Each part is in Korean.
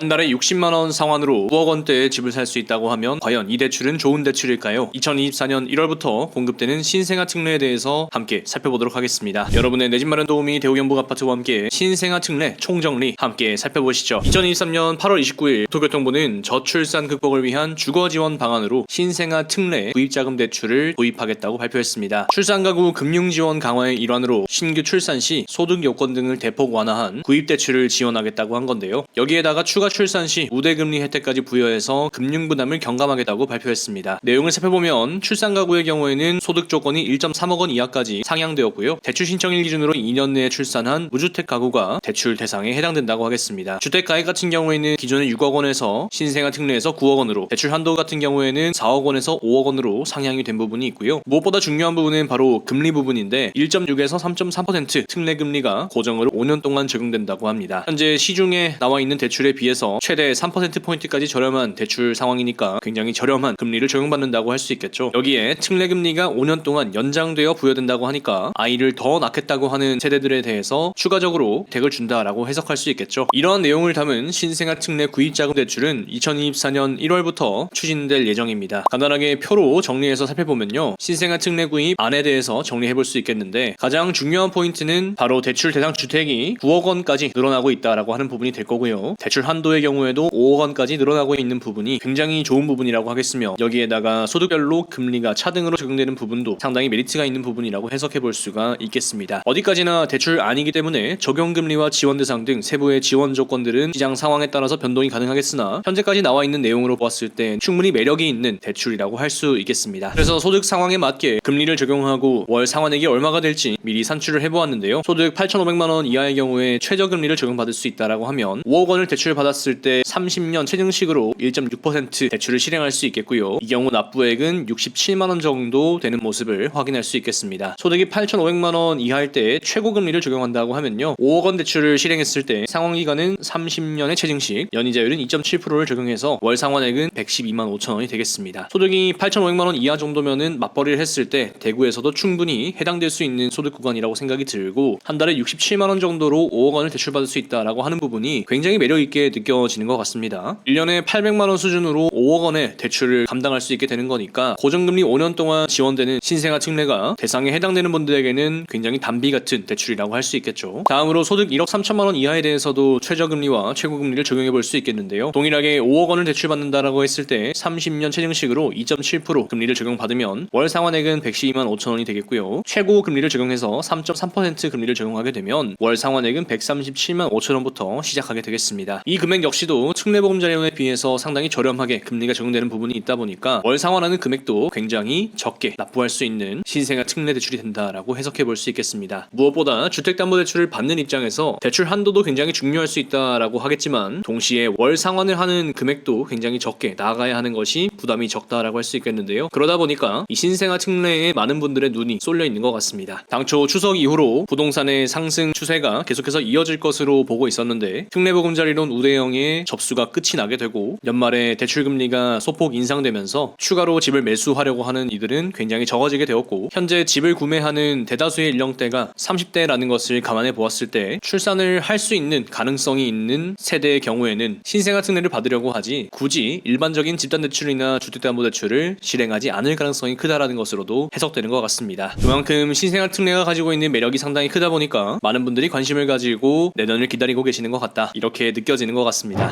한 달에 60만 원 상환으로 9억 원대의 집을 살 수 있다고 하면 과연 이 대출은 좋은 대출일까요? 2024년 1월부터 공급되는 신생아 특례에 대해서 함께 살펴보도록 하겠습니다. 여러분의 내 집 마련 도우미 대우경북 아파트와 함께 신생아 특례 총정리 함께 살펴보시죠. 2023년 8월 29일 도교통부는 저출산 극복을 위한 주거 지원 방안으로 신생아 특례 구입자금 대출을 도입하겠다고 발표했습니다. 출산 가구 금융 지원 강화의 일환으로 신규 출산 시 소득 요건 등을 대폭 완화한 구입 대출을 지원하겠다고 한 건데요. 여기에다가 추가 출산 시 우대금리 혜택까지 부여해서 금융 부담을 경감하겠다고 발표했습니다. 내용을 살펴보면 출산 가구의 경우에는 소득 조건이 1.3억 원 이하까지 상향되었고요. 대출 신청일 기준으로 2년 내에 출산한 무주택 가구가 대출 대상에 해당된다고 하겠습니다. 주택 가액 같은 경우에는 기존의 6억 원에서 신생아 특례에서 9억 원으로 대출 한도 같은 경우에는 4억 원에서 5억 원으로 상향이 된 부분이 있고요. 무엇보다 중요한 부분은 바로 금리 부분인데 1.6에서 3.3% 특례 금리가 고정으로 5년 동안 적용된다고 합니다. 현재 시중에 나와 있는 대출에 비해서 최대 3%포인트까지 저렴한 대출 상황이니까 굉장히 저렴한 금리를 적용받는다고 할 수 있겠죠. 여기에 특례 금리가 5년 동안 연장되어 부여된다고 하니까 아이를 더 낳겠다고 하는 세대들에 대해서 추가적으로 혜택을 준다라고 해석할 수 있겠죠. 이러한 내용을 담은 신생아 특례 구입자금 대출은 2024년 1월부터 추진될 예정입니다. 간단하게 표로 정리해서 살펴보면요. 신생아 특례 구입 안에 대해서 정리해 볼 수 있겠는데 가장 중요한 포인트는 바로 대출 대상 주택이 9억 원까지 늘어나고 있다라고 하는 부분이 될 거고요. 대출 한도 의 경우에도 5억 원까지 늘어나고 있는 부분이 굉장히 좋은 부분이라고 하겠으며 여기에다가 소득별로 금리가 차등으로 적용되는 부분도 상당히 메리트가 있는 부분이라고 해석해 볼 수가 있겠습니다. 어디까지나 대출 아니기 때문에 적용 금리와 지원 대상 등 세부의 지원 조건들은 시장 상황에 따라서 변동이 가능하겠으나 현재까지 나와 있는 내용으로 보았을 때 충분히 매력이 있는 대출이라고 할 수 있겠습니다. 그래서 소득 상황에 맞게 금리를 적용하고 월 상환액이 얼마가 될지 미리 산출을 해보았는데요. 소득 8,500만 원 이하의 경우에 최저 금리를 적용받을 수 있다라고 하면 5억 원을 대출 받았을 때 30년 최증식으로 1.6% 대출을 실행할 수 있겠고요. 이 경우 납부액은 67만 원 정도 되는 모습을 확인할 수 있겠습니다. 소득이 8,500만 원 이하일 때 최고 금리를 적용한다고 하면요. 5억 원 대출을 실행했을 때 상환 기간은 30년의 최증식, 연이자율은 2.7%를 적용해서 월 상환액은 112만 5천 원이 되겠습니다. 소득이 8,500만 원 이하 정도면은 맞벌이를 했을 때 대구에서도 충분히 해당될 수 있는 소득 구간이라고 생각이 들고 한 달에 67만 원 정도로 5억 원을 대출받을 수 있다라고 하는 부분이 굉장히 매력 있게 느껴 지는 것 같습니다. 1년에 800만 원 수준으로 5억 원의 대출을 감당할 수 있게 되는 거니까 고정금리 5년 동안 지원되는 신생아 특례가 대상에 해당되는 분들에게는 굉장히 단비 같은 대출이라고 할 수 있겠죠. 다음으로 소득 1억 3천만 원 이하에 대해서도 최저금리와 최고금리를 적용해 볼 수 있겠는데요. 동일하게 5억 원을 대출받는다라고 했을 때 30년 최증식으로 2.7% 금리를 적용받으면 월 상환액은 112만 5천 원이 되겠고요. 최고 금리를 적용해서 3.3% 금리를 적용하게 되면 월 상환액은 137만 5천 원부터 시작하게 되겠습니다. 이 금액 역시도 특례보금자리론에 비해서 상당히 저렴하게 금리가 적용되는 부분이 있다 보니까 월 상환하는 금액도 굉장히 적게 납부할 수 있는 신생아 특례 대출이 된다라고 해석해 볼 수 있겠습니다. 무엇보다 주택담보대출을 받는 입장에서 대출 한도도 굉장히 중요할 수 있다라고 하겠지만 동시에 월 상환을 하는 금액도 굉장히 적게 나가야 하는 것이 부담이 적다라고 할 수 있겠는데요. 그러다 보니까 이 신생아 특례에 많은 분들의 눈이 쏠려 있는 것 같습니다. 당초 추석 이후로 부동산의 상승 추세가 계속해서 이어질 것으로 보고 있었는데 특례보금자리론 우대 형의 접수가 끝이 나게 되고 연말에 대출 금리가 소폭 인상되면서 추가로 집을 매수하려고 하는 이들은 굉장히 적어지게 되었고 현재 집을 구매하는 대다수의 연령대가 30대라는 것을 감안해 보았을 때 출산을 할 수 있는 가능성이 있는 세대의 경우에는 신생아 특례를 받으려고 하지 굳이 일반적인 집단대출이나 주택담보대출을 실행하지 않을 가능성이 크다라는 것으로도 해석되는 것 같습니다. 그만큼 신생아 특례가 가지고 있는 매력이 상당히 크다 보니까 많은 분들이 관심을 가지고 내년을 기다리고 계시는 것 같다 이렇게 느껴지는 것 같습니다.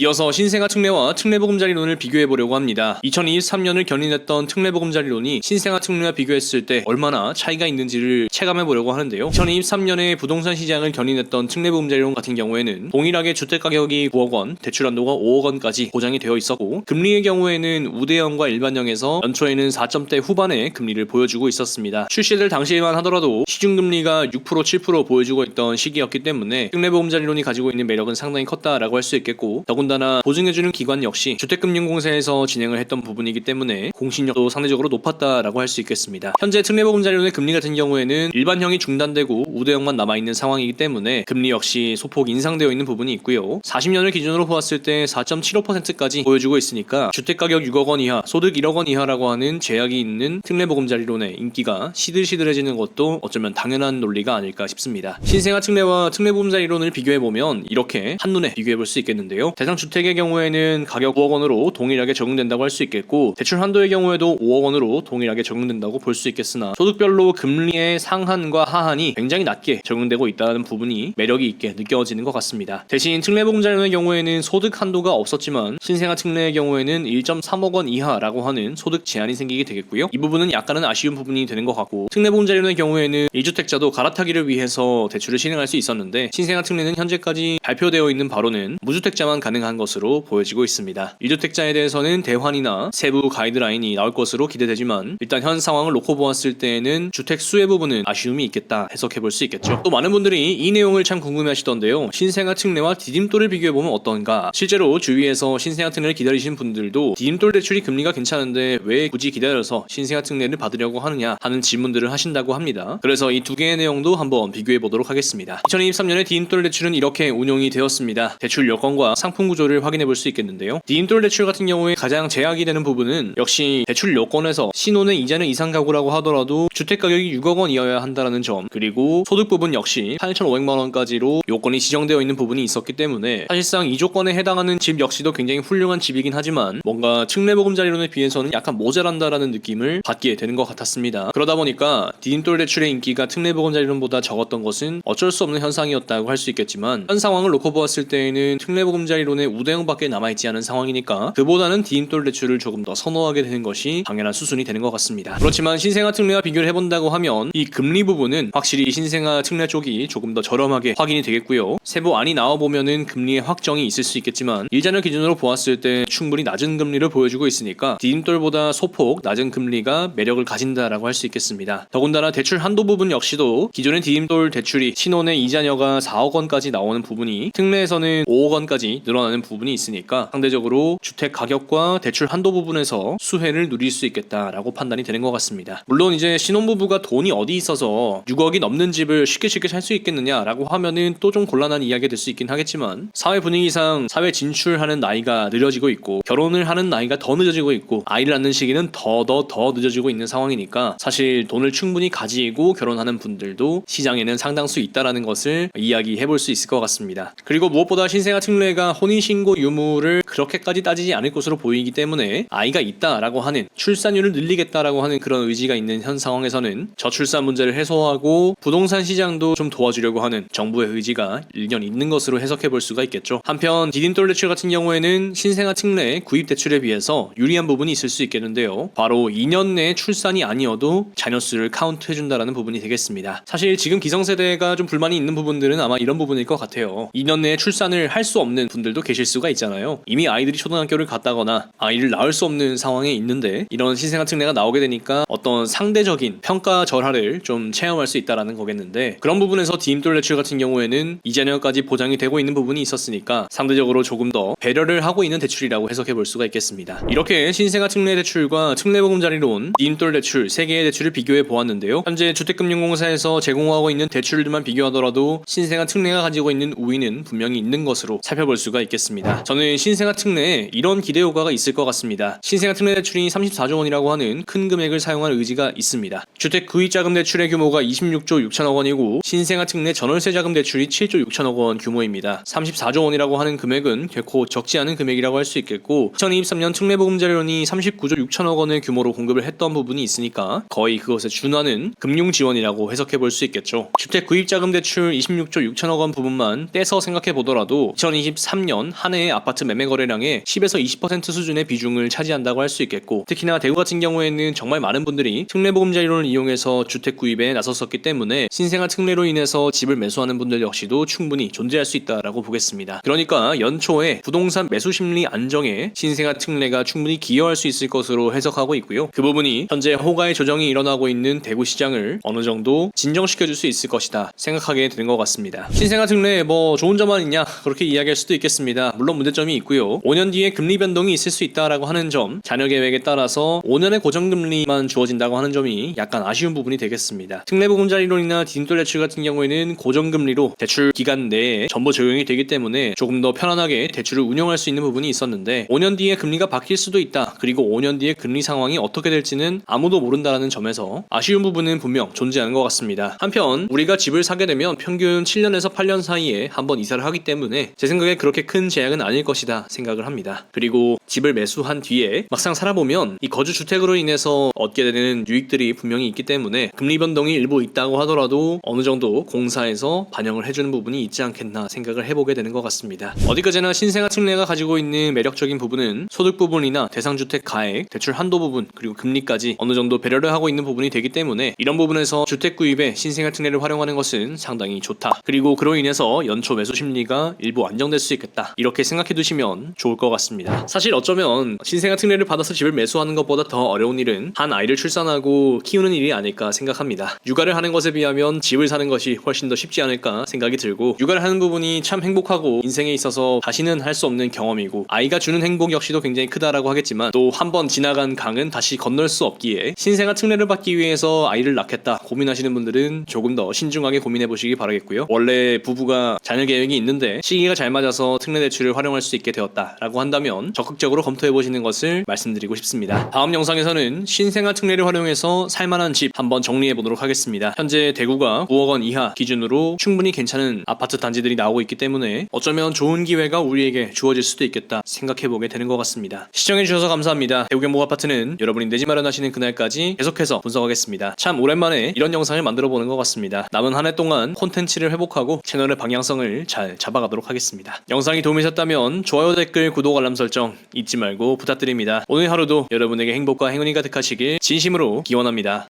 이어서 신생아 특례와 특례보금자리론을 비교해 보려고 합니다. 2023년을 견인했던 특례보금자리론이 신생아 특례와 비교했을 때 얼마나 차이가 있는지를 체감해 보려고 하는데요. 2023년에 부동산 시장을 견인했던 특례보금자리론 같은 경우에는 동일하게 주택 가격이 9억 원, 대출 한도가 5억 원까지 보장이 되어 있었고 금리의 경우에는 우대형과 일반형에서 연초에는 4점대 후반의 금리를 보여주고 있었습니다. 출시될 당시에만 하더라도 시중금리가 6% 7% 보여주고 있던 시기였기 때문에 특례보금자리론이 가지고 있는 매력은 상당히 컸다라고 할 수 있겠고 더군다나 보증해주는 기관 역시 주택금융공사에서 진행을 했던 부분이기 때문에 공신력도 상대적으로 높았다라고 할 수 있겠습니다. 현재 특례보금자리론의 금리 같은 경우에는 일반형이 중단되고 우대형만 남아있는 상황이기 때문에 금리 역시 소폭 인상되어 있는 부분이 있고요. 40년을 기준으로 보았을 때 4.75%까지 보여주고 있으니까 주택가격 6억 원 이하, 소득 1억 원 이하라고 하는 제약이 있는 특례보금자리론의 인기가 시들시들해지는 것도 어쩌면 당연한 논리가 아닐까 싶습니다. 신생아 특례와 특례보금자리론을 비교해보면 이렇게 한눈에 비교해볼 수 있겠는데요. 있는데요. 대상 주택의 경우에는 가격 5억 원으로 동일하게 적용된다고 할 수 있겠고 대출 한도의 경우에도 5억 원으로 동일하게 적용된다고 볼 수 있겠으나 소득별로 금리의 상한과 하한이 굉장히 낮게 적용되고 있다는 부분이 매력이 있게 느껴지는 것 같습니다. 대신 특례보금자료의 경우에는 소득 한도가 없었지만 신생아 특례의 경우에는 1.3억 원 이하라고 하는 소득 제한이 생기게 되겠고요. 이 부분은 약간은 아쉬운 부분이 되는 것 같고 특례보금자료의 경우에는 1주택자도 갈아타기를 위해서 대출을 실행할 수 있었는데 신생아 특례는 현재까지 발표되어 있는 바로는 무주택자 만 가능한 것으로 보여지고 있습니다. 1주택자에 대해서는 대환이나 세부 가이드라인이 나올 것으로 기대되지만 일단 현 상황을 놓고 보았을 때에는 주택 수혜 부분은 아쉬움이 있겠다 해석해 볼 수 있겠죠. 또 많은 분들이 이 내용을 참 궁금해 하시던데요. 신생아 특례와 디딤돌을 비교해 보면 어떤가? 실제로 주위에서 신생아 특례를 기다리시는 분들도 디딤돌 대출이 금리가 괜찮은데 왜 굳이 기다려서 신생아 특례를 받으려고 하느냐 하는 질문들을 하신다고 합니다. 그래서 이 두 개의 내용도 한번 비교해 보도록 하겠습니다. 2023년에 디딤돌 대출은 이렇게 운용이 되었습니다. 대출 여건과 상품 구조를 확인해 볼 수 있겠는데요. 디딤돌 대출 같은 경우에 가장 제약이 되는 부분은 역시 대출 요건에서 신혼의 이자는 이상 가구라고 하더라도 주택 가격이 6억 원 이어야 한다는 점 그리고 소득 부분 역시 8,500만 원까지로 요건이 지정되어 있는 부분이 있었기 때문에 사실상 이 조건에 해당하는 집 역시도 굉장히 훌륭한 집이긴 하지만 뭔가 특례보금자리론에 비해서는 약간 모자란다라는 느낌을 받게 되는 것 같았습니다. 그러다 보니까 디딤돌 대출의 인기가 특례보금자리론보다 적었던 것은 어쩔 수 없는 현상이었다고 할 수 있겠지만 현 상황을 놓고 보았을 때에는 특례보금 자리론의 우대형밖에 남아있지 않은 상황이니까 그보다는 디딤돌 대출을 조금 더 선호하게 되는 것이 당연한 수순이 되는 것 같습니다. 그렇지만 신생아 특례와 비교를 해본다고 하면 이 금리 부분은 확실히 신생아 특례 쪽이 조금 더 저렴하게 확인이 되겠고요. 세부 안이 나와 보면은 금리의 확정이 있을 수 있겠지만 일자녀 기준으로 보았을 때 충분히 낮은 금리를 보여주고 있으니까 디딤돌보다 소폭 낮은 금리가 매력을 가진다라고 할 수 있겠습니다. 더군다나 대출 한도 부분 역시도 기존의 디딤돌 대출이 신혼의 이자녀가 4억 원까지 나오는 부분이 특례에서는 5억 원까지 늘어나는 부분이 있으니까 상대적으로 주택 가격과 대출 한도 부분에서 수혜를 누릴 수 있겠다라고 판단이 되는 것 같습니다. 물론 이제 신혼부부가 돈이 어디 있어서 6억이 넘는 집을 쉽게 쉽게 살 수 있겠느냐라고 하면은 또 좀 곤란한 이야기가 될 수 있긴 하겠지만 사회 분위기상 사회 진출하는 나이가 느려지고 있고 결혼을 하는 나이가 더 늦어지고 있고 아이를 낳는 시기는 더 더 더 늦어지고 있는 상황이니까 사실 돈을 충분히 가지고 결혼하는 분들도 시장에는 상당수 있다라는 것을 이야기해 볼 수 있을 것 같습니다. 그리고 무엇보다 신생아 특례 가 혼인신고 유무를 그렇게까지 따지지 않을 것으로 보이기 때문에 아이가 있다라고 하는 출산율을 늘리겠다라고 하는 그런 의지가 있는 현 상황에서는 저출산 문제를 해소하고 부동산 시장도 좀 도와주려고 하는 정부의 의지가 일견 있는 것으로 해석해 볼 수가 있겠죠. 한편 디딤돌 대출 같은 경우에는 신생아 특례 구입 대출에 비해서 유리한 부분이 있을 수 있겠는데요. 바로 2년 내에 출산이 아니어도 자녀 수를 카운트 해준다라는 부분이 되겠습니다. 사실 지금 기성세대가 좀 불만이 있는 부분들은 아마 이런 부분일 것 같아요. 2년 내에 출산을 할 수 없는 분들도 계실 수가 있잖아요. 이미 아이들이 초등학교를 갔다거나 아이를 낳을 수 없는 상황에 있는데 이런 신생아 특례가 나오게 되니까 어떤 상대적인 평가 절하를 좀 체험할 수 있다라는 거겠는데 그런 부분에서 디임돌 대출 같은 경우에는 이자녀까지 보장이 되고 있는 부분이 있었으니까 상대적으로 조금 더 배려를 하고 있는 대출이라고 해석해 볼 수가 있겠습니다. 이렇게 신생아 특례 대출과 특례보금자리론, 디임돌 대출 세 개의 대출을 비교해 보았는데요. 현재 주택금융공사에서 제공하고 있는 대출들만 비교하더라도 신생아 특례가 가지고 있는 우위는 분명히 있는 것으로 살펴볼 수가 있겠습니다. 저는 신생아 특례에 이런 기대 효과가 있을 것 같습니다. 신생아 특례 대출이 34조 원이라고 하는 큰 금액을 사용할 의지가 있습니다. 주택 구입 자금 대출의 규모가 26조 6천억 원이고 신생아 특례 전월세 자금 대출이 7조 6천억 원 규모입니다. 34조 원이라고 하는 금액은 결코 적지 않은 금액이라고 할 수 있겠고 2023년 특례보금자료론이 39조 6천억 원의 규모로 공급을 했던 부분이 있으니까 거의 그것에 준하는 금융 지원이라고 해석해 볼 수 있겠죠. 주택 구입 자금 대출 26조 6천억 원 부분만 떼서 생각해 보더라도 2023년 한 해의 아파트 매매 거래량의 10에서 20% 수준의 비중을 차지한다고 할 수 있겠고 특히나 대구 같은 경우에는 정말 많은 분들이 특례보금자리론을 이용해서 주택 구입에 나섰었기 때문에 신생아 특례로 인해서 집을 매수하는 분들 역시도 충분히 존재할 수 있다라고 보겠습니다. 그러니까 연초에 부동산 매수 심리 안정에 신생아 특례가 충분히 기여할 수 있을 것으로 해석하고 있고요. 그 부분이 현재 호가의 조정이 일어나고 있는 대구 시장을 어느 정도 진정시켜줄 수 있을 것이다 생각하게 되는 것 같습니다. 신생아 특례 뭐 좋은 점만 있냐 그렇게 이야기할 수도 있겠습니다. 물론 문제점이 있고요. 반대로 5년 뒤에 금리 변동이 있을 수 있다라고 하는 점, 자녀 계획에 따라서 5년의 고정금리만 주어진다고 하는 점이 약간 아쉬운 부분이 되겠습니다. 특례보금자리론이나 디딤돌 대출 같은 경우에는 고정금리로 대출 기간 내에 전부 적용이 되기 때문에 조금 더 편안하게 대출을 운영할 수 있는 부분이 있었는데 5년 뒤에 금리가 바뀔 수도 있다. 그리고 5년 뒤에 금리 상황이 어떻게 될지는 아무도 모른다라는 점에서 아쉬운 부분은 분명 존재하는 것 같습니다. 한편 우리가 집을 사게 되면 평균 7년에서 8년 사이에 한 번 이사를 하기 때문에 제 생각에 그렇게 큰 제약은 아닐 것이다 생각을 합니다. 그리고 집을 매수한 뒤에 막상 살아보면 이 거주 주택으로 인해서 얻게 되는 유익들이 분명히 있기 때문에 금리 변동이 일부 있다고 하더라도 어느 정도 공사에서 반영을 해주는 부분이 있지 않겠나 생각을 해보게 되는 것 같습니다. 어디까지나 신생아 특례가 가지고 있는 매력적인 부분은 소득 부분이나 대상주택 가액, 대출 한도 부분 그리고 금리까지 어느 정도 배려를 하고 있는 부분이 되기 때문에 이런 부분에서 주택 구입에 신생아 특례를 활용하는 것은 상당히 좋다. 그리고 그로 인해서 연초 매수 심리가 일부 안정될 수 있겠다. 이렇게 생각해 두시면 좋을 것 같습니다. 사실 어쩌면 신생아 특례를 받아서 집을 매수하는 것보다 더 어려운 일은 한 아이를 출산하고 키우는 일이 아닐까 생각합니다. 육아를 하는 것에 비하면 집을 사는 것이 훨씬 더 쉽지 않을까 생각이 들고 육아를 하는 부분이 참 행복하고 인생에 있어서 다시는 할 수 없는 경험이고 아이가 주는 행복 역시도 굉장히 크다라고 하겠지만 또 한 번 지나간 강은 다시 건널 수 없기에 신생아 특례를 받기 위해서 아이를 낳겠다 고민하시는 분들은 조금 더 신중하게 고민해 보시기 바라겠고요. 원래 부부가 자녀 계획이 있는데 시기가 잘 맞아 서 특례 대출을 활용할 수 있게 되었다라고 한다면 적극적으로 검토해 보시는 것을 말씀드리고 싶습니다. 다음 영상에서는 신생아 특례를 활용해서 살만한 집 한번 정리해 보도록 하겠습니다. 현재 대구가 9억 원 이하 기준으로 충분히 괜찮은 아파트 단지들이 나오고 있기 때문에 어쩌면 좋은 기회가 우리에게 주어질 수도 있겠다 생각해 보게 되는 것 같습니다. 시청해 주셔서 감사합니다. 대구 경북 아파트는 여러분이 내 집 마련하시는 그날까지 계속해서 분석하겠습니다. 참 오랜만에 이런 영상을 만들어 보는 것 같습니다. 남은 한 해 동안 콘텐츠를 회복하고 채널의 방향성을 잘 잡아가도록 하겠습니다. 영상이 도움이 되셨다면 좋아요 댓글 구독 알람 설정 잊지 말고 부탁드립니다. 오늘 하루도 여러분에게 행복과 행운이 가득하시길 진심으로 기원합니다.